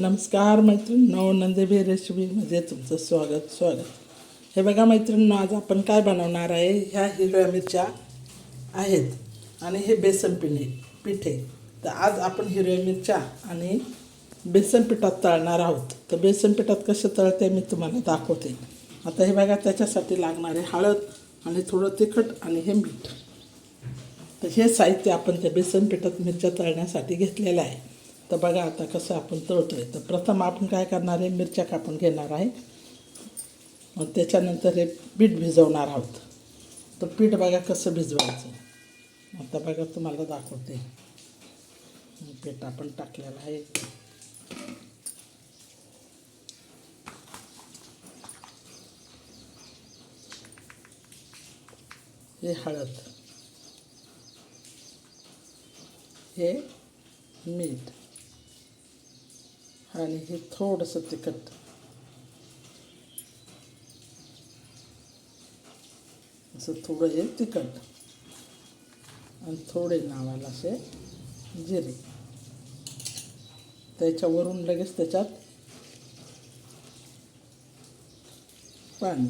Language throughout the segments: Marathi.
नमस्कार मैत्रिणींनो नंदेबी रेसिपीमध्ये तुमचं स्वागत स्वागत. हे बघा मैत्रिणींनो आज आपण काय बनवणार आहे? ह्या हिरव्या मिरच्या आहेत आणि हे बेसन पिणे पिठे. तर आज आपण हिरव्या मिरच्या आणि बेसन पिठात तळणार आहोत. तर बेसन पिठात कसं तळते मी तुम्हाला दाखवते. आता हे बघा त्याच्यासाठी लागणारे हळद आणि थोडं तिखट आणि हे मीठ. तर हे साहित्य आपण त्या बेसन पिठात मिरच्या तळण्यासाठी घेतलेलं आहे. तर बघा आता कसं आपण तळतोय. तर प्रथम आपण काय करणार आहे? मिरच्या कापून घेणार आहे. मग त्याच्यानंतर हे पीठ भिजवणार आहोत. तर पीठ बघा कसं भिजवायचं. आता बघा तुम्हाला दाखवते. पीठ आपण टाकलेलं आहे. हे हळद. हे मीठ. आणि हे थोडंसं तिखट. असं थोडं हे तिखट. आणि थोडे नावाला असे जिरे. त्याच्यावरून लगेच त्याच्यात पाणी.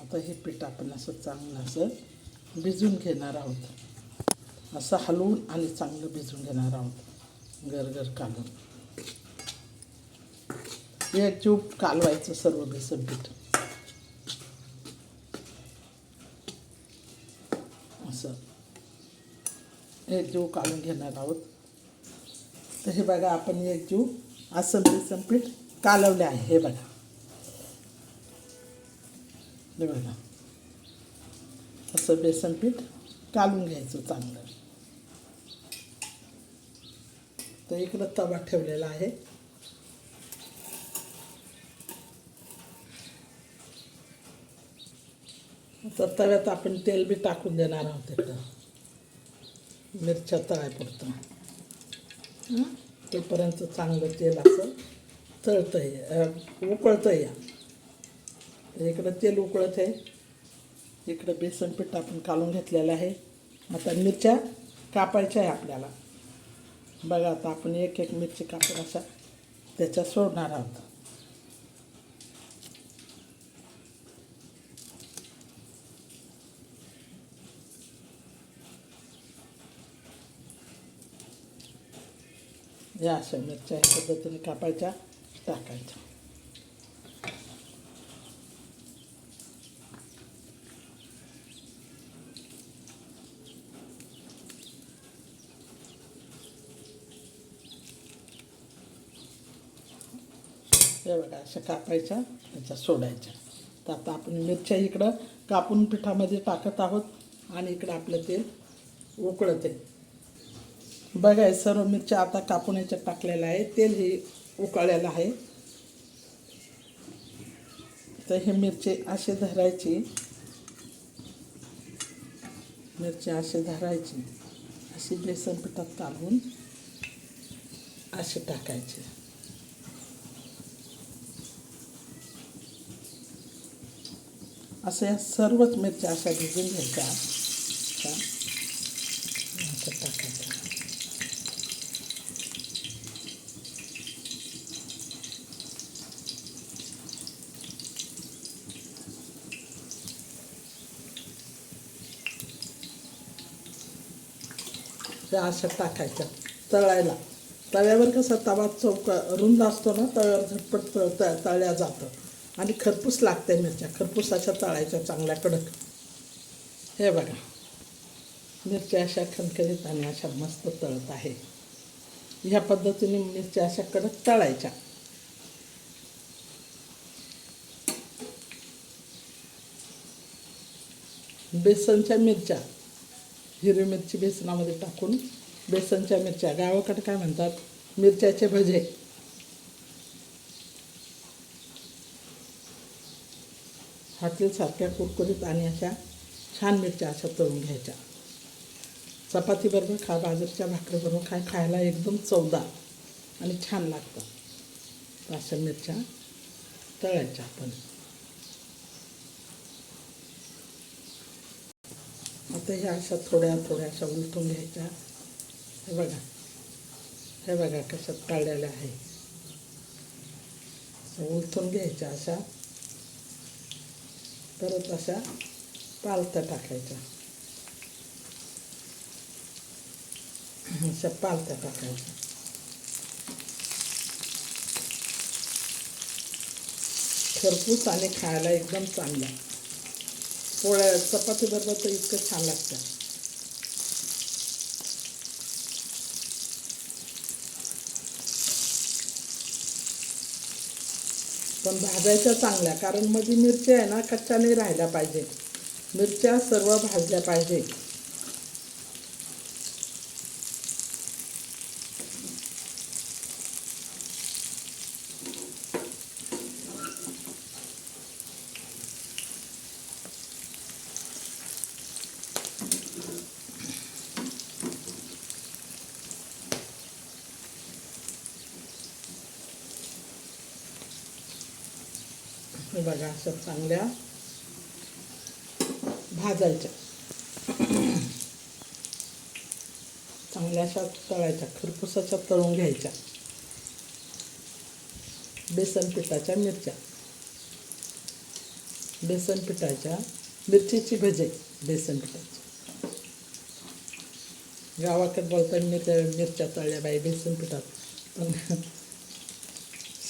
आता हे पीठ आपण असं चांगलं असं भिजून घेणार आहोत. असं हलवून आणि चांगलं भिजून घेणार आहोत. गरगर कालून एक चूप कालवायचं सर्व बेसन पीठ. असं. एक जीव काढून घेणार आहोत. तर हे बघा आपण एक जीव असं बेसन पीठ कालवले आहे. हे बघा. हे बघा. असं बेसन पीठ कालून घ्यायचं चांगलं. तर इकडं तवा ठेवलेला आहे. तर तव्यात आपण तेल बी टाकून देणार आहोत इकडं मिरच्या तळायपुरतं हं? तोपर्यंत चांगलं तेल असं तळतं आहे उकळतं या इकडं तेल उकळत आहे. इकडं बेसन पीठ आपण काढून घेतलेलं आहे. आता मिरच्या कापायच्या आहे आपल्याला. बघा आता आपण एक एक मिरची कापून अशा त्याच्यात सोडणार आहोत. या अशा मिरच्या ह्या पद्धतीने कापायच्या टाकायच्या. हे बघा अशा कापायच्या त्याच्या सोडायच्या. तर आता आपण मिरच्या इकडं कापून पिठामध्ये टाकत आहोत आणि इकडं आपलं तेल उकळत. आहे बघा सर्व मिरच्या आता कापून याच्यात टाकलेलं आहे तेल हे उकळलेलं आहे. तर हे मिरचे असे धरायचे. मिरची असे धरायची. अशी बेसन पिठात काढून असे टाकायचे. असं या सर्वच मिरच्या अशा भिजून घ्यायच्या. टाकायच्या त्या अशा टाकायच्या तळायला. तव्यावर कसा तवा चौक रुंद असतो ना तव्यावर झटपट तळ तळ तळल्या जातं आणि खरपूस लागते मिरच्या. खरपूस अशा तळायच्या चांगल्या कडक. हे बघा. मिरच्या अशा खणखणीत आणि अशा मस्त तळत आहे. ह्या पद्धतीने मिरच्या अशा कडक तळायच्या. बेसनच्या मिरच्या. हिरवी मिरची बेसनामध्ये टाकून बेसनच्या मिरच्या. गावाकडे काय म्हणतात? मिरच्याचे भजे. हातील सारख्या कुरकुरीत आणि अशा छान मिरच्या अशा तळून घ्यायच्या. चपातीबरोबर खा बाजरीच्या भाकरीबरोबर काय खायला एकदम चवदार आणि छान लागतं अशा मिरच्या तळायच्या आपण. आता ह्या अशा थोड्या थोड्या अशा उलटून घ्यायच्या. हे बघा. हे बघा कशात काढलेल्या आहे उलथून घ्यायच्या अशा. परत अशा पालथ्या टाकायच्या अशा पालथ्या टाकायच्या खरपूस आणि खायला एकदम चांगलं. पोळ्या चपाती बरोबर तर इतकं छान लागतं. पण भाजायच्या चांगल्या कारण मध्ये मिरच्या आहे ना कच्च्या नाही राहिल्या पाहिजे. मिरच्या सर्व भाजल्या पाहिजे. हे बघा अशा चांगल्या भाजायच्या. चांगल्या अशा तळायच्या खरपूसाच्या तळून घ्यायच्या. बेसन पिठाच्या मिरच्या. बेसन पिठाच्या मिरचीची भजे बेसन पिठाची. गावाकडे बोलतात मिरच्या मिरच्या तळल्या बाई बेसन पिठात. पण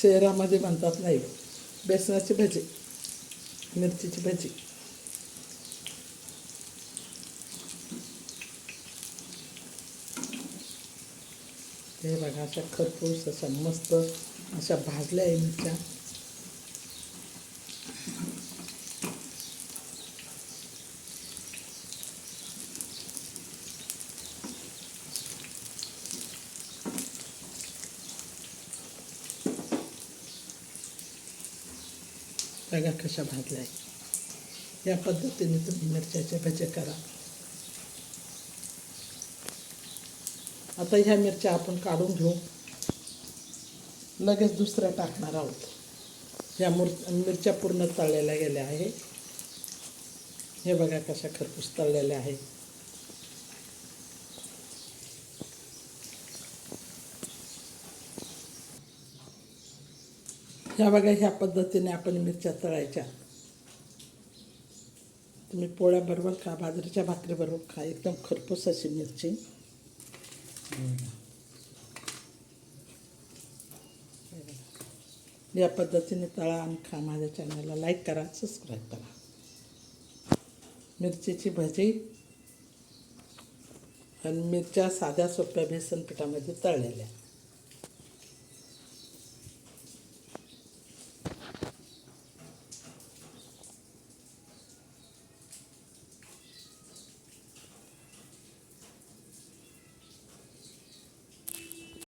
शहरामध्ये म्हणतात नाही बेसनाची भजी मिरचीची भजी. हे बघा अशा खरपूस अशा मस्त अशा भाजल्या आहे मिरच्या. बघा कशा भाजल्या या पद्धतीने तुम्ही मिरच्याचे भजे करा. आता ह्या मिरच्या आपण काढून घेऊ. लगेच दुसऱ्या टाकणार आहोत. ह्या मुर मिरच्या पूर्ण तळलेल्या गेल्या आहे. हे बघा कशा खरपूस तळलेल्या आहे. ह्या बघा ह्या पद्धतीने आपण मिरच्या तळायच्या. तुम्ही पोळ्याबरोबर खा बाजरीच्या भाकरीबरोबर खा. एकदम खरपूस अशी मिरची. या पद्धतीने तळा आणि खा माझ्या चॅनलला. लाईक करा सबस्क्राईब करा. मिरचीची भजी आणि मिरच्या साध्या सोप्या बेसन पिठामध्ये तळलेल्या.